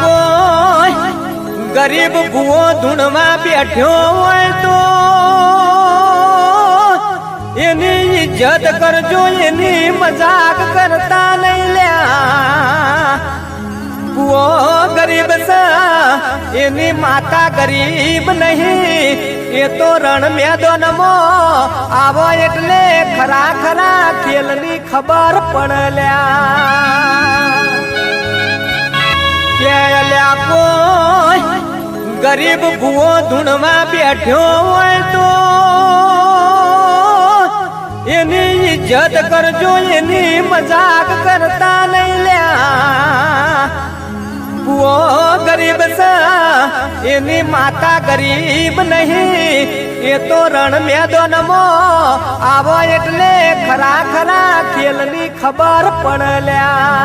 કોઈ ગરીબ ભૂવો ધૂણમાં બેઠ્યો હોય તો એની ઇજ્જત કરજો, એની મજાક કરતા નહીં લ્યા. ભૂવો ગરીબ છે, એની માતા ગરીબ નહીં. એ તો રણ મેદાનમાં આવો એટલે ખરા ખરા ખેલની ખબર પડલ્યા કે અલ્યા કોઈ ગરીબ ભૂવો ધૂણમાં બેઠ્યો હોય તો એની ઇજ્જત કરજો, એની મજાક કરતા નહીં લ્યા. ભૂવો ગરીબ છે, એની માતા ગરીબ નહીં. એ તો રણ મેદાનમાં આવો એટલે ખરા ખરા ખેલની ખબર પડલ્યા.